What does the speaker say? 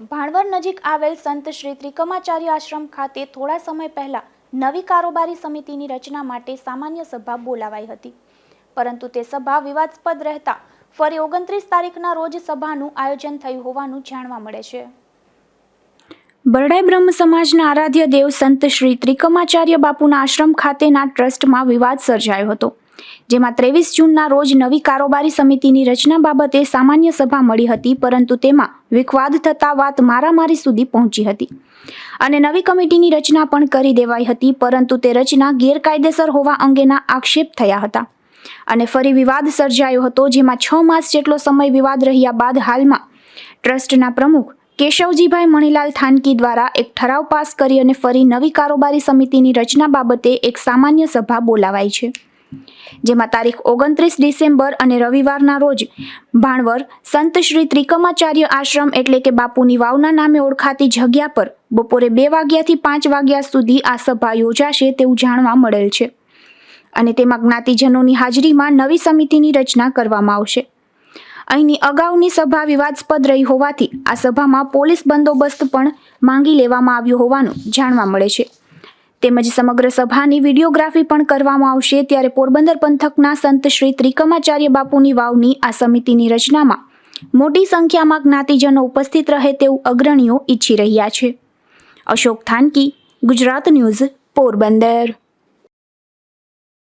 ભાણવર નજીક આવેલ સંત શ્રી ત્રિકમાચાર્ય આશ્રમ ખાતે થોડા સમય પહેલા નવી કારોબારી સમિતિની રચના માટે સામાન્ય સભા બોલાવાઈ હતી. પરંતુ તે સભા વિવાદસ્પદ રહેતા ફરી ઓગણત્રીસ તારીખના રોજ સભાનું આયોજન થયું હોવાનું જાણવા મળે છે. બરડાઈ બ્રહ્મ સમાજના આરાધ્ય દેવ સંત શ્રી ત્રિકમાચાર્ય બાપુના આશ્રમ ખાતેના ટ્રસ્ટમાં વિવાદ સર્જાયો હતો. જેમાં ત્રેવીસ જૂનના રોજ નવી કારોબારી સમિતિની રચના બાબતે સામાન્ય સભા મળી હતી, પરંતુ તેમાં વિખવાદ થતા વાત મારામારી સુધી પહોંચી હતી. અને નવી કમિટીની રચના પણ કરી દેવાઈ હતી, પરંતુ તે રચના ગેરકાયદેસર હોવા અંગેના આક્ષેપ થયા હતા. અને ફરી વિવાદ સર્જાયો હતો, જેમાં છ માસ જેટલો સમય વિવાદ રહ્યા બાદ હાલમાં ટ્રસ્ટના પ્રમુખ કેશવજીભાઈ મણીલાલ થાનકી દ્વારા એક ઠરાવ પાસ કરી અને ફરી નવી કારોબારી સમિતિની રચના બાબતે એક સામાન્ય સભા બોલાવાઈ છે. જેમાં તારીખ ઓગણત્રીસ ડિસેમ્બર અને રવિવારના રોજ ભાણવર સંત શ્રી ત્રિકમાચાર્ય આશ્રમ એટલે કે બાપુની વાવના નામે ઓળખાતી જગ્યા પર બપોરે બે વાગ્યાથી પાંચ વાગ્યા સુધી આ સભા યોજાશે તેવું જાણવા મળેલ છે. અને તેમાં જ્ઞાતિજનોની હાજરીમાં નવી સમિતિની રચના કરવામાં આવશે. અહીંની અગાઉની સભા વિવાદસ્પદ રહી હોવાથી આ સભામાં પોલીસ બંદોબસ્ત પણ માંગી લેવામાં આવ્યો હોવાનું જાણવા મળે છે. તેમજ સમગ્ર સભાની વિડીયોગ્રાફી પણ કરવામાં આવશે ત્યારે પોરબંદર પંથકના સંત શ્રી ત્રિકમાચાર્ય બાપુની વાવની આ સમિતિની રચનામાં મોટી સંખ્યામાં જ્ઞાતિજનો ઉપસ્થિત રહે તેવું અગ્રણીઓ ઈચ્છી રહ્યા છે. અશોક થાનકી, ગુજરાત ન્યૂઝ, પોરબંદર.